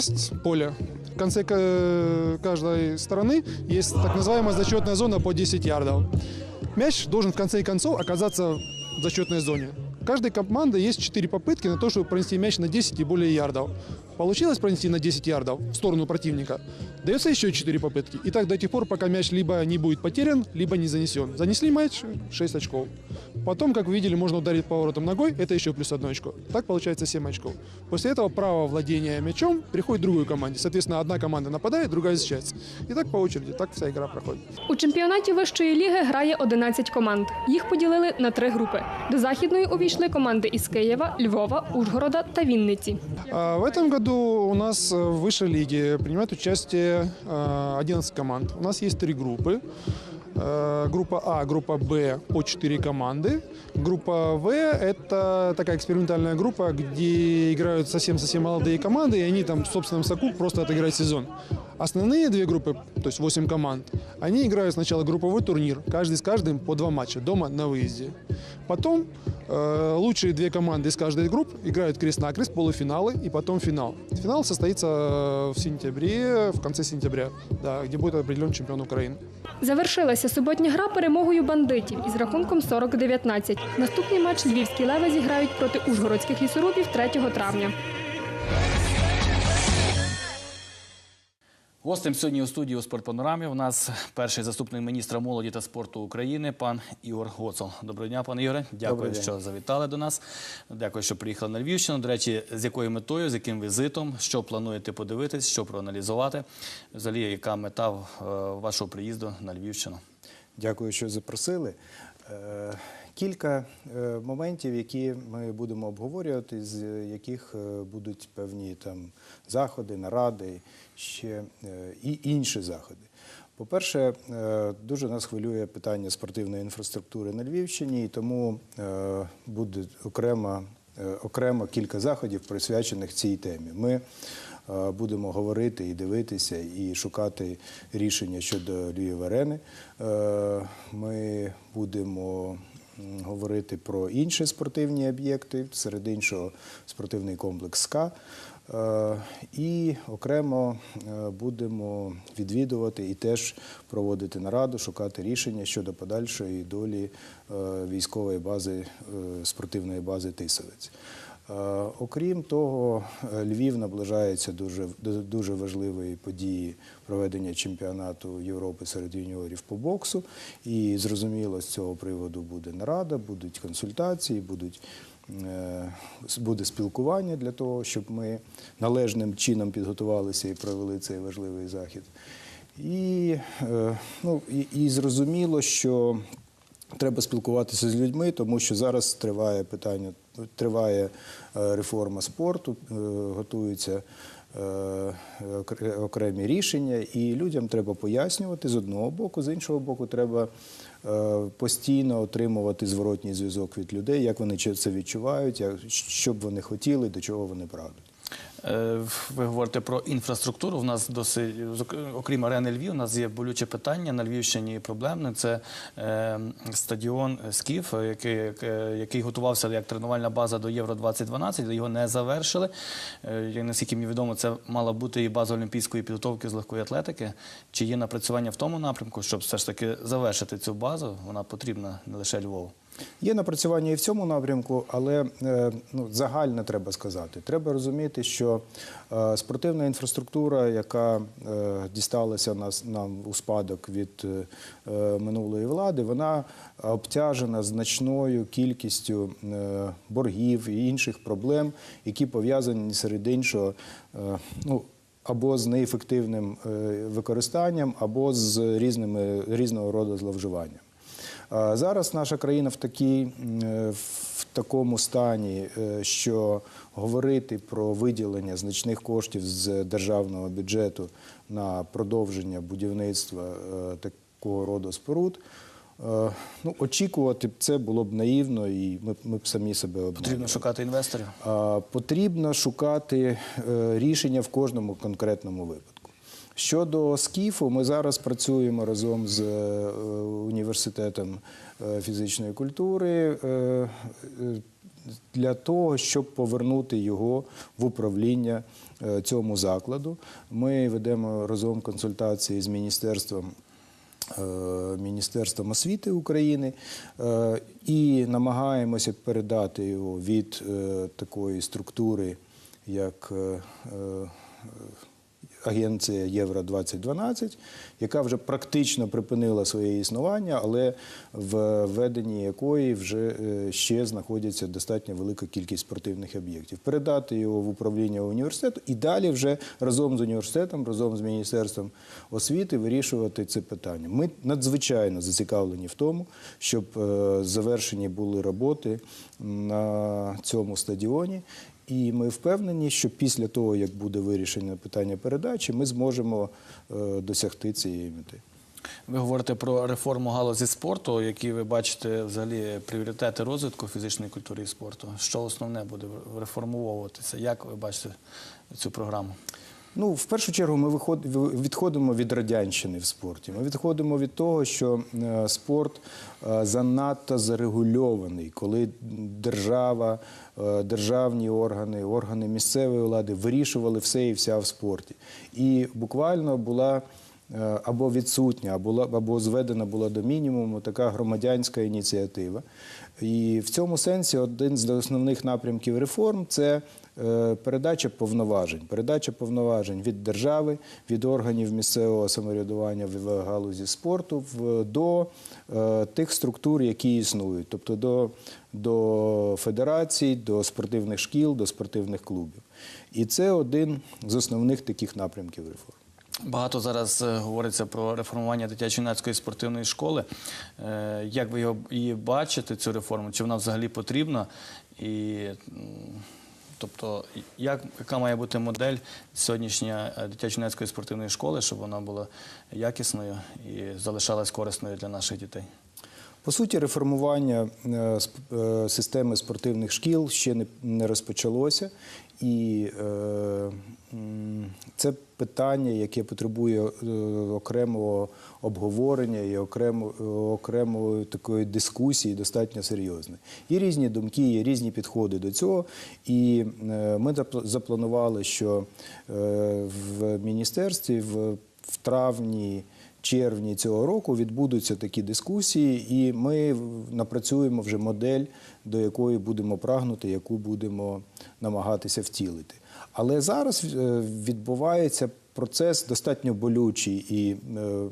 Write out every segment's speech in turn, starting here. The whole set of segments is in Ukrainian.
Есть поле. В конце каждой стороны есть так называемая зачетная зона по 10 ярдов. Мяч должен в конце концов оказаться в зачетной зоне. У каждой команды есть 4 попытки на то, чтобы пронести мяч на 10 и более ярдов. Получилось пронести на 10 ярдов в сторону противника. Дается еще 4 попытки. И так до тех пор, пока мяч либо не будет потерян, либо не занесен. Занесли мяч 6 очков. Потом, как вы видели, можно ударить поворотом ногой, это еще плюс одно очко. Так получается 7 очков. После этого право владения мячом приходит другой команде. Соответственно, одна команда нападает, другая защищается. И так по очереди, так вся игра проходит. У чемпіонаті вищої ліги грає 11 команд. Їх поділили на три групи. До західної увійшли команди із Києва, Львова, Ужгорода та Вінниці. А В этом году у нас э, в высшей лиге принимает участие э, 11 команд. У нас есть три группы. Э, Группа А, группа Б по 4 команды. Группа В – это такая экспериментальная группа, где играют совсем-совсем молодые команды, и они там в собственном соку просто отыграют сезон. Основные две группы, то есть 8 команд, они играют сначала групповой турнир, каждый с каждым по два матча, дома на выезде. Потом э, лучшие две команды из каждой групп играют крест-накрест, полуфиналы и потом финал. Финал состоится э, в сентябре, в конце сентября, да, где будет определен чемпион Украины. Завершилася суботня гра перемогою бандитів із рахунком 40-19. Наступний матч львівські леви зіграють проти ужгородських лісорубів 3 травня. Гостем сьогодні у студії у «Спортпанорамі» у нас перший заступник міністра молоді та спорту України, пан Ігор Гоцол. Доброго дня, пане Ігоре. Дякую, що завітали до нас. Дякую, що приїхали на Львівщину. До речі, з якою метою, з яким візитом, що плануєте подивитись, що проаналізувати? Взагалі, яка мета е, вашого приїзду на Львівщину? Дякую, що запросили. Кілька е, моментів, які ми будемо обговорювати, з яких е, будуть певні там заходи, наради, ще е, і інші заходи. По-перше, дуже нас хвилює питання спортивної інфраструктури на Львівщині, і тому буде окремо, окремо кілька заходів, присвячених цій темі. Ми будемо говорити і дивитися, і шукати рішення щодо Львів арени. Ми будемо говорити про інші спортивні об'єкти, серед іншого спортивний комплекс СКА. Е, І окремо е, будемо відвідувати і теж проводити нараду, шукати рішення щодо подальшої долі е, військової бази, спортивної бази Тисовець. Е, Окрім того, е, Львів наближається дуже, до дуже важливої події проведення чемпіонату Європи серед юніорів по боксу. І зрозуміло, з цього приводу буде нарада, будуть консультації, будуть, е, буде спілкування для того, щоб ми належним чином підготувалися і провели цей важливий захід. І, ну, зрозуміло, що Треба спілкуватися з людьми, тому що зараз триває питання, триває е, реформа спорту, е, готуються е, окремі рішення, і людям треба пояснювати з одного боку, з іншого боку, треба постійно отримувати зворотній зв'язок від людей, як вони це відчувають, що б вони хотіли, до чого вони прагнуть. Е, Ви говорите про інфраструктуру. У нас досить, окрім арени Львів, у нас є болюче питання на Львівщині проблемне. Це е, стадіон Скіф, який, е, який готувався як тренувальна база до Євро 2012, його не завершили. Як наскільки мені відомо, це мала бути і база олімпійської підготовки з легкої атлетики. Чи є напрацювання в тому напрямку, щоб все ж таки завершити цю базу? Вона потрібна не лише Львову. Є напрацювання і в цьому напрямку, але е, ну, загально треба сказати. Треба розуміти, що е, спортивна інфраструктура, яка е, дісталася нас нам у спадок від минулої влади, вона обтяжена значною кількістю боргів і інших проблем, які пов'язані серед іншого. ну, або з неефективним використанням, або з різними різного роду зловживанням. Зараз наша країна в такій, е, в такому стані, е, що говорити про виділення значних коштів з державного бюджету на продовження будівництва е, такого роду споруд. Ну, очікувати б це було б наївно, і ми, ми б самі себе обманювали. Потрібно шукати інвесторів. Потрібно шукати рішення в кожному конкретному випадку. Щодо скіфу, ми зараз працюємо разом з е, університетом е, фізичної культури. Е, для того, щоб повернути його в управління цьому закладу. Ми ведемо разом консультації з міністерством. Міністерством освіти України і намагаємося передати його від такої структури, як агенція Євро 2012, яка вже практично припинила своє існування, але в веденні якої вже е, ще знаходиться достатньо велика кількість спортивних об'єктів. Передати його в управління університету і далі вже разом з університетом, разом з міністерством освіти вирішувати це питання. Ми надзвичайно зацікавлені в тому, щоб е, завершені були роботи на цьому стадіоні. І ми впевнені, що після того, як буде вирішено питання передачі, ми зможемо е, досягти цієї мети. Ви говорите про реформу галузі спорту, які ви бачите взагалі пріоритети розвитку фізичної культури і спорту. Що основне буде реформовуватися? Як ви бачите цю програму? Ну, в першу чергу, ми відходимо від радянщини в спорті. Ми відходимо від того, що е, спорт е, занадто зарегульований, коли держава, е, державні органи, органи місцевої влади вирішували все і вся в спорті. І буквально була або відсутня, або зведена була до мінімуму така громадянська ініціатива. І в цьому сенсі один з основних напрямків реформ це е, передача повноважень. Передача повноважень від держави, від органів місцевого самоврядування в галузі спорту до е, тих структур, які існують, тобто до, до федерацій, до спортивних шкіл, до спортивних клубів. І це один з основних таких напрямків реформ. Багато зараз е, говориться про реформування дитячо-юнацької спортивної школи. Е, Як ви його- її бачите, цю реформу? Чи вона взагалі потрібна? І, тобто, як, яка має бути модель сьогоднішньої е, дитячо-юнацької спортивної школи, щоб вона була якісною і залишалась корисною для наших дітей? По суті, реформування е, е, системи спортивних шкіл ще не, розпочалося, і е, це питання, яке потребує окремого обговорення і окремо, окремої такої дискусії, достатньо серйозної. Є різні думки, є різні підходи до цього. І ми запл- запланували, що в міністерстві в травні червні цього року відбудуться такі дискусії, і ми напрацюємо вже модель, до якої будемо прагнути, яку будемо намагатися втілити. Але зараз е, відбувається процес достатньо болючий і е, е,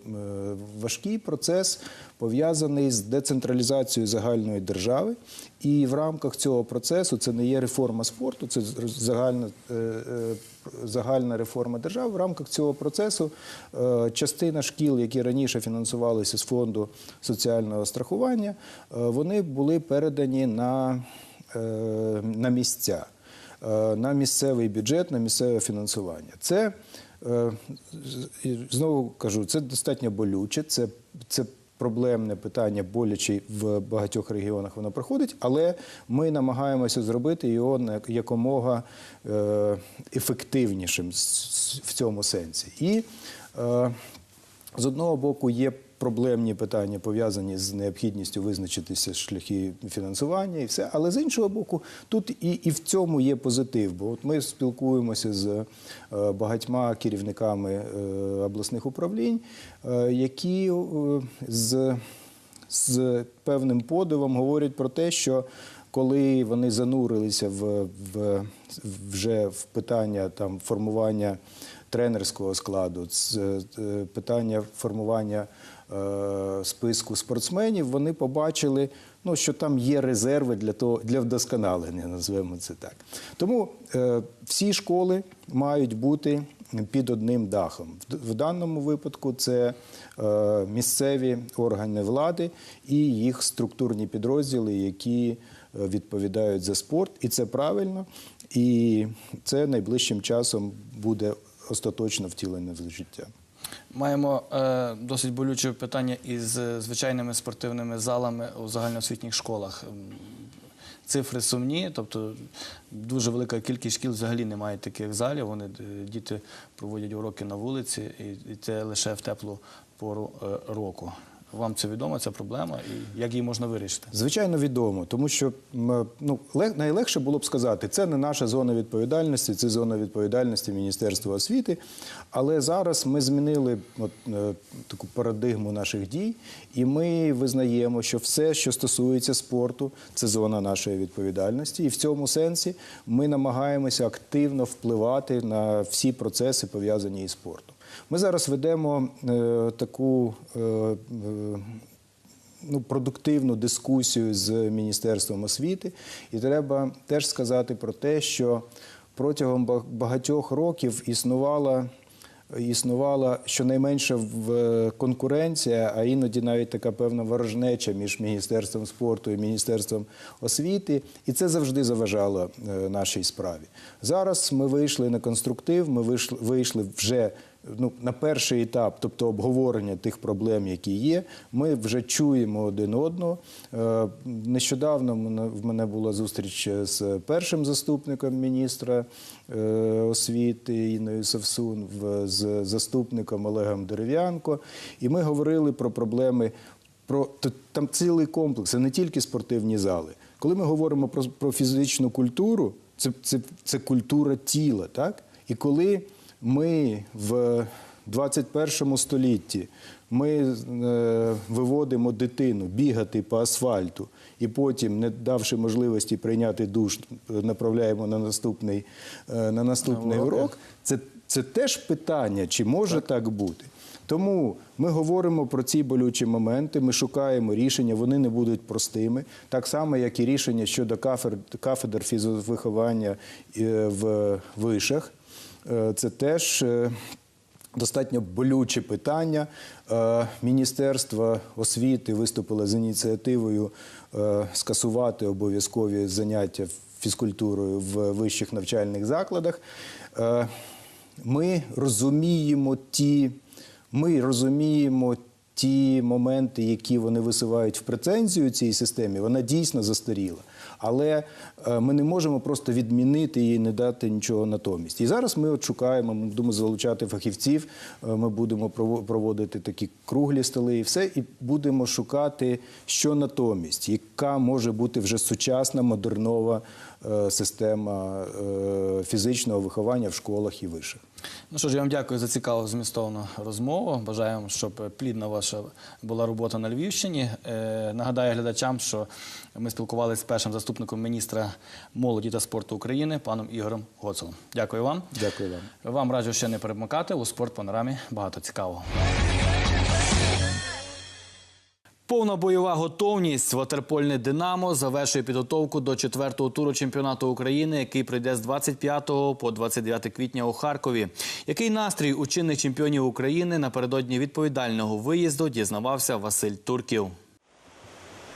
важкий процес, пов'язаний з децентралізацією загальної держави. І в рамках цього процесу це не є реформа спорту, це загальна, е, загальна реформа держави. В рамках цього процесу частина шкіл, які раніше фінансувалися з фонду соціального страхування, вони були передані на, на місця, на місцевий бюджет, на місцеве фінансування. Це знову кажу, це достатньо болюче. Це, це проблемне питання, боляче в багатьох регіонах воно проходить, але ми намагаємося зробити його якомога е, ефективнішим в цьому сенсі. І е, з одного боку є проблемні питання, пов'язані з необхідністю визначитися шляхи фінансування і все. Але з іншого боку, тут і, і в цьому є позитив. Бо от ми спілкуємося з е, багатьма керівниками е, обласних управлінь, е, які з, з певним подивом говорять про те, що коли вони занурилися в, в вже в питання там формування тренерського складу, е, питання формування е, списку спортсменів, вони побачили, ну, що там є резерви для того для вдосконалення, назвемо це так. Тому е, всі школи мають бути під одним дахом. В, даному випадку це е, місцеві органи влади і їх структурні підрозділи, які відповідають за спорт, і це правильно. І це найближчим часом буде остаточно втілене в життя. Маємо е, досить болюче питання із е, звичайними спортивними залами у загальноосвітніх школах. Цифри сумні, тобто дуже велика кількість шкіл взагалі не має таких залів. Вони е, діти проводять уроки на вулиці, і, це лише в теплу пору е, року. Вам це відомо, ця проблема, і як її можна вирішити? Звичайно, відомо, тому що ну, найлегше було б сказати, це не наша зона відповідальності, це зона відповідальності Міністерства освіти. Але зараз ми змінили от, е, таку парадигму наших дій, і ми визнаємо, що все, що стосується спорту, це зона нашої відповідальності. І в цьому сенсі ми намагаємося активно впливати на всі процеси, пов'язані із спортом. Ми зараз ведемо е, таку. Е, е, ну, продуктивну дискусію з Міністерством освіти. І треба теж сказати про те, що протягом багатьох років існувала. Існувала щонайменше в конкуренція, а іноді навіть така певна ворожнеча між Міністерством спорту і Міністерством освіти, і це завжди заважало нашій справі. Зараз ми вийшли на конструктив, ми вийшли, вийшли вже ну, на перший етап, тобто обговорення тих проблем, які є, ми вже чуємо один одного. Е, Нещодавно в мене- була зустріч з першим заступником міністра е, освіти Інною Савсун, з заступником Олегом Дерев'янко, і ми говорили про проблеми. Про там цілий комплекс, це не тільки спортивні зали. Коли ми говоримо про, про фізичну культуру, це, це, це культура тіла, так? І коли ми в 21 столітті ми е, виводимо дитину бігати по асфальту і потім, не давши можливості прийняти душ, направляємо на наступний, е, на наступний На урок, це, це теж питання, чи може так, бути. Тому ми говоримо про ці болючі моменти, ми шукаємо рішення, вони не будуть простими. Так само, як і рішення щодо кафедр, кафедр фізовиховання е, в вишах. Е, Це теж е, достатньо болюче питання. Е, Міністерство освіти виступило з ініціативою скасувати обов'язкові заняття фізкультурою в вищих навчальних закладах. Ми розуміємо ті, ми розуміємо ті моменти, які вони висувають в претензію цій системі, вона дійсно застаріла. Але е, ми не можемо просто відмінити її, не дати нічого натомість. І зараз ми от шукаємо, ми будемо залучати фахівців, е, ми будемо проводити такі круглі столи і все, і будемо шукати, що натомість, яка може бути вже сучасна, модернова е, система фізичного виховання в школах і вишах. Ну що ж, я вам дякую за цікаву змістовну розмову. Бажаємо, щоб плідна ваша була робота на Львівщині. Нагадаю глядачам, що ми спілкувалися з першим заступником міністра молоді та спорту України паном Ігорем Гоцелом. Дякую вам. Дякую вам. Вам раджу ще не перемикати у спорт панорамі. Багато цікавого. Повна бойова готовність ватерпольне Динамо завершує підготовку до четвертого туру чемпіонату України, який прийде з 25 по 29 квітня у Харкові. Який настрій у чинних чемпіонів України напередодні відповідального виїзду дізнавався Василь Турків.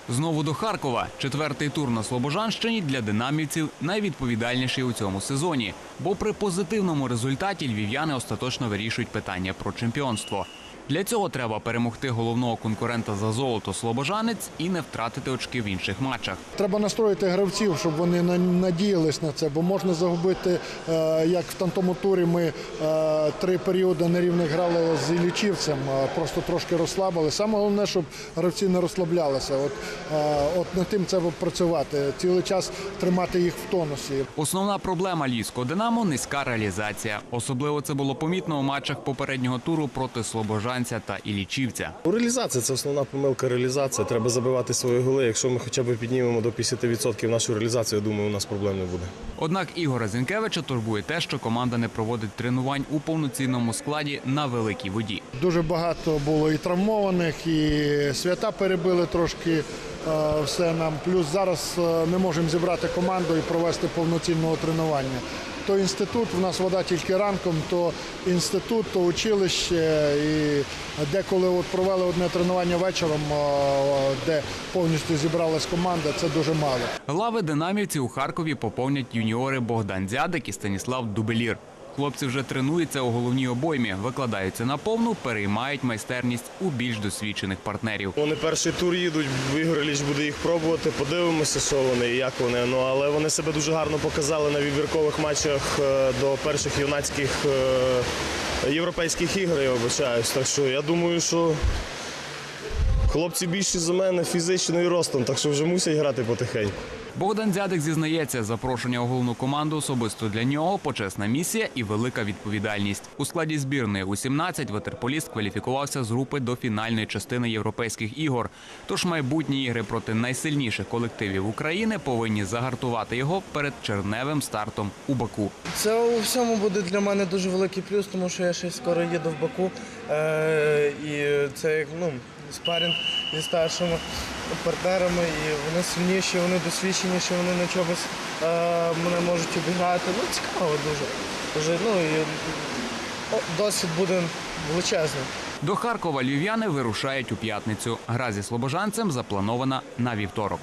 Знову до Харкова. Четвертий тур на Слобожанщині для динамівців найвідповідальніший у цьому сезоні. Бо при позитивному результаті львів'яни остаточно вирішують питання про чемпіонство. Для цього треба перемогти головного конкурента за золото Слобожанець і не втратити очки в інших матчах. Треба настроїти гравців, щоб вони на- надіялись на це, бо можна загубити, е, як в тому турі ми е, три періоди нерівних грали з Іллічівцем, е, просто трошки розслабили. Саме головне, щоб гравці не розслаблялися. От, е, от над тим треба працювати, цілий час тримати їх в тонусі. Основна проблема львівського Динамо низька реалізація. Особливо це було помітно у матчах попереднього туру проти Слобожанця та Ілічівця. Реалізація це основна помилка. Реалізація. Треба забивати свої голи. Якщо ми хоча б піднімемо до 50% нашу реалізацію, я думаю, у нас проблем не буде. Однак Ігора Зінкевича турбує те, що команда не проводить тренувань у повноцінному складі на великій воді. Дуже багато було і травмованих, і свята перебили трошки е, все нам. Плюс зараз не можемо зібрати команду і провести повноцінного тренування. То інститут, в нас вода тільки ранком, то інститут, то училище. І деколи от провели одне тренування вечором, де повністю зібралась команда, це дуже мало. Лави динамівці у Харкові поповнять юніори Богдан Дзядик і Станіслав Дубелір. Хлопці вже тренуються у головній обоймі, викладаються на повну, переймають майстерність у більш досвідчених партнерів. Вони перший тур їдуть, Ігор Ілліч буде їх пробувати. Подивимося, що вони і як вони. Ну але вони себе дуже гарно показали на відбіркових матчах е, до перших юнацьких е, європейських ігор. Я вибачаюсь. Так що я думаю, що Хлопці більші за мене фізично і ростом, так що вже мусять грати потихеньку. Богдан Дзядик зізнається, запрошення у головну команду особисто для нього почесна місія і велика відповідальність. У складі збірної у 17 ветерполіст кваліфікувався з групи до фінальної частини європейських ігор. Тож майбутні ігри проти найсильніших колективів України повинні загартувати його перед черневим стартом у Баку. Це у всьому буде для мене дуже великий плюс, тому що я ще скоро їду в Баку. Е, і це як ну, спарінг зі старшими партнерами, і вони сильніші, вони досвідченіші, вони на чомусь е, мене можуть обіграти. Ну, цікаво дуже. дуже ну, і, досвід буде величезний. До Харкова львів'яни вирушають у п'ятницю. Гра зі слобожанцем запланована на вівторок.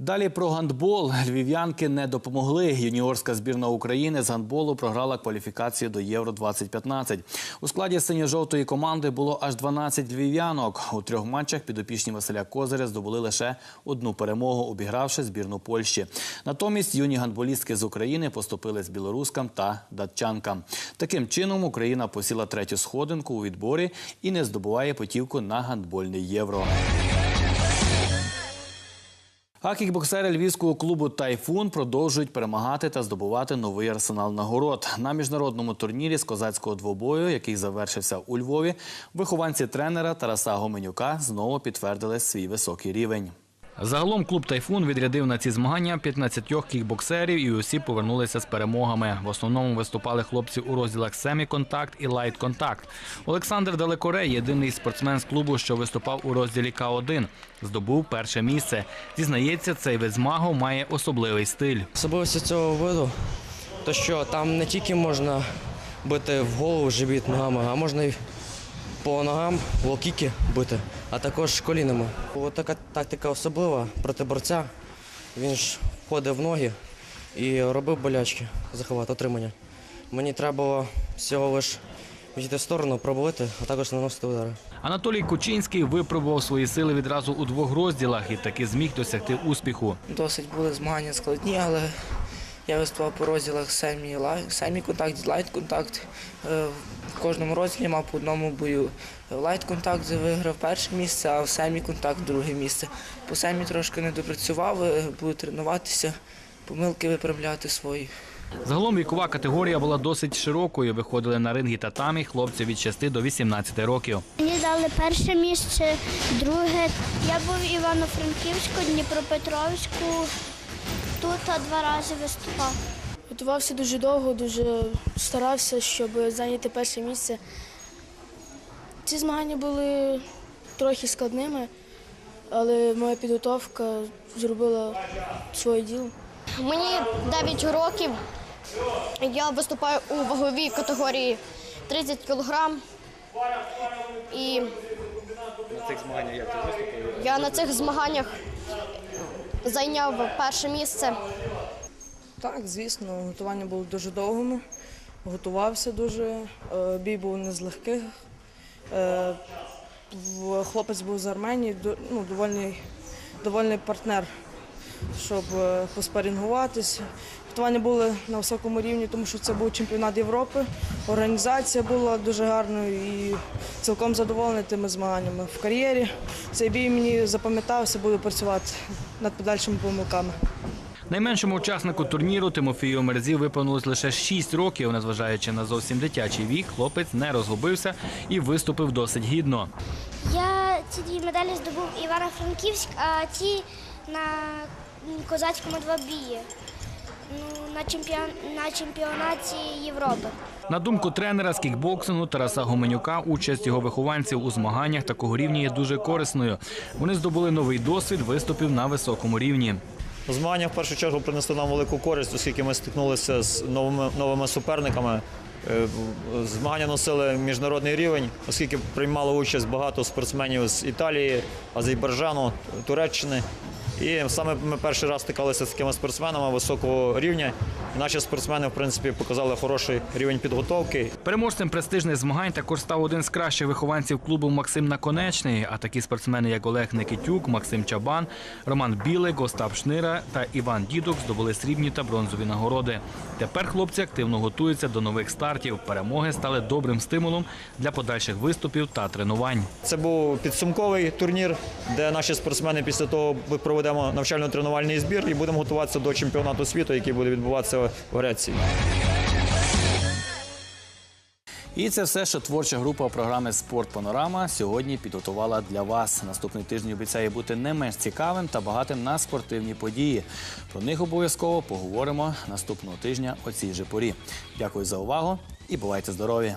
Далі про гандбол. Львів'янки не допомогли. Юніорська збірна України з гандболу програла кваліфікацію до Євро 2015. У складі синьо-жовтої команди було аж 12 львів'янок. У трьох матчах підопічні Василя Козиря здобули лише одну перемогу, обігравши збірну Польщі. Натомість юні гандболістки з України поступили з білорускам та датчанкам. Таким чином Україна посіла третю сходинку у відборі і не здобуває путівку на гандбольний євро. А кікбоксери львівського клубу Тайфун продовжують перемагати та здобувати новий арсенал нагород на міжнародному турнірі з козацького двобою, який завершився у Львові. Вихованці тренера Тараса Гоменюка знову підтвердили свій високий рівень. Загалом клуб Тайфун відрядив на ці змагання 15 кікбоксерів і усі повернулися з перемогами. В основному виступали хлопці у розділах семі-контакт і лайт-контакт. Олександр Далекорей, єдиний спортсмен з клубу, що виступав у розділі К1, здобув перше місце. Зізнається, цей вид змагу має особливий стиль. Особливості цього виду, то що там не тільки можна бити в голову живіт ногами, а можна і по ногам локіки бити, а також колінами. Ось така тактика особлива проти борця. Він ж входив в ноги і робив болячки, заховати отримання. Мені треба було всього лиш відійти в сторону, пробувати, а також наносити удари. Анатолій Кучинський випробував свої сили відразу у двох розділах і таки зміг досягти успіху. Досить були змагання складні, але я виступав по розділах семі, семі контакт, лайт контакт. В кожному розділі мав по одному бою. Лайт контакт виграв перше місце, а в семі контакт друге місце. По семі трошки не допрацював, е, буду тренуватися, помилки виправляти свої. Загалом вікова категорія була досить широкою. Виходили на ринги татамі хлопці від 6 до 18 років. Мені дали перше місце, друге. Я був в Івано-Франківську, Дніпропетровську. Тут два рази виступав. Готувався дуже довго, дуже старався, щоб зайняти перше місце. Ці змагання були трохи складними, але моя підготовка зробила своє діло. Мені 9 років. Я виступаю у ваговій категорії 30 кг. І я на цих змаганнях зайняв перше місце. Так, звісно, готування було дуже довгими. Готувався дуже. Е, Бій був не з легких. Е, Хлопець був з Арменії, ну, довольний, довольний партнер, щоб е, поспарінгуватись. Готування були на високому рівні, тому що це був чемпіонат Європи. Організація була дуже гарною і цілком задоволений тими змаганнями. В кар'єрі цей бій мені запам'ятався, буду працювати над подальшими помилками. Найменшому учаснику турніру Тимофію Мерзі виповнилось лише 6 років. Незважаючи на зовсім дитячий вік, хлопець не розгубився і виступив досить гідно. Я ці дві медалі здобув Івано-Франківськ, а ті на козацькому двобії. Ну, на, чемпіон... на чемпіонаті Європи. На думку тренера з кікбоксингу Тараса Гоменюка, участь його вихованців у змаганнях такого рівня є дуже корисною. Вони здобули новий досвід виступів на високому рівні. Змагання в першу чергу принесли нам велику користь, оскільки ми стикнулися з новими, новими суперниками. Е, Змагання носили міжнародний рівень, оскільки приймало участь багато спортсменів з Італії, Азербайджану, Туреччини. І саме ми перший раз стикалися з такими спортсменами високого рівня. І наші спортсмени, в принципі, показали хороший рівень підготовки. Переможцем престижних змагань також став один з кращих вихованців клубу Максим Наконечний. А такі спортсмени, як Олег Никитюк, Максим Чабан, Роман Білик, Остап Шнира та Іван Дідук здобули срібні та бронзові нагороди. Тепер хлопці активно готуються до нових стартів. Перемоги стали добрим стимулом для подальших виступів та тренувань. Це був підсумковий турнір, де наші спортсмени після того ми проведемо навчально-тренувальний збір і будемо готуватися до чемпіонату світу, який буде відбуватися в Греції. І це все, що творча група програми Спорт Панорама сьогодні підготувала для вас. Наступний тиждень обіцяє бути не менш цікавим та багатим на спортивні події. Про них обов'язково поговоримо наступного тижня о цій же порі. Дякую за увагу і бувайте здорові!